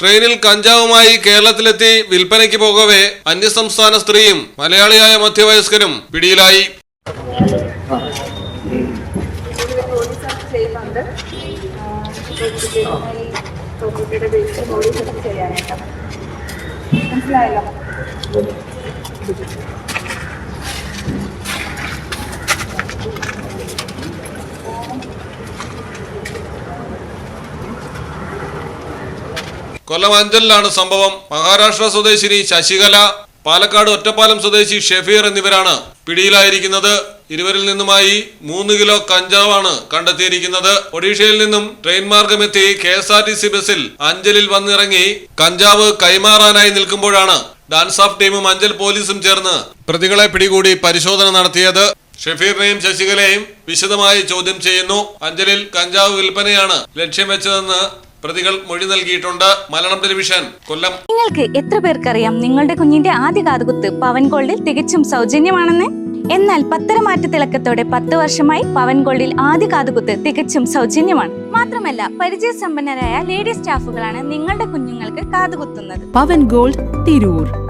ട്രെയിനിൽ കഞ്ചാവുമായി കേരളത്തിലെത്തി വിൽപ്പനയ്ക്ക് പോകവേ അന്യസംസ്ഥാന സ്ത്രീയും മലയാളിയായ മധ്യവയസ്കരും പിടിയിലായി. മനസ്സിലായല്ലോ കൊല്ലം അഞ്ചലിലാണ് സംഭവം. മഹാരാഷ്ട്ര സ്വദേശിനി ശശികല പാലക്കാട് ഒറ്റപ്പാലം സ്വദേശി ഷെഫീർ എന്നിവരാണ് പിടിയിലായിരിക്കുന്നത്. ഇരുവരിൽ നിന്നുമായി മൂന്ന് കിലോ കഞ്ചാവാണ് കണ്ടെത്തിയിരിക്കുന്നത്. ഒഡീഷയിൽ നിന്നും train മാർഗമെത്തി K S R T C ബസിൽ അഞ്ചലിൽ വന്നിറങ്ങി കഞ്ചാവ് കൈമാറാനായി നിൽക്കുമ്പോഴാണ് ഡാൻസ് ഓഫ് ടീമും അഞ്ചൽ പോലീസും ചേർന്ന് പ്രതികളെ പിടികൂടി പരിശോധന നടത്തിയത്. ഷെഫീറിനെയും ശശികലയെയും വിശദമായി ചോദ്യം ചെയ്യുന്നു. അഞ്ചലിൽ കഞ്ചാവ് വിൽപ്പനയാണ് ലക്ഷ്യം വെച്ചതെന്ന് പ്രതികൾ മൊഴി നൽകിയിട്ടുണ്ട്. മലയാളം ടെലിവിഷൻ കൊല്ലം. നിങ്ങൾക്ക് എത്ര പേർക്കറിയാം നിങ്ങളുടെ കുഞ്ഞിന്റെ ആദ്യ കാതുകുത്ത് പവൻ ഗോൾഡിൽ തികച്ചും സൗജന്യമാണെന്ന്? എന്നാൽ പത്തരമാറ്റ തിളക്കത്തോടെ പത്ത് വർഷമായി പവൻ ഗോൾഡിൽ ആദ്യ കാതുകുത്ത് തികച്ചും സൗജന്യമാണ്. മാത്രമല്ല പരിചയസമ്പന്നരായ ലേഡി സ്റ്റാഫുകളാണ് നിങ്ങളുടെ കുഞ്ഞുങ്ങൾക്ക് കാതുകുത്തുന്നത്. പവൻ ഗോൾഡ് തിരൂർ.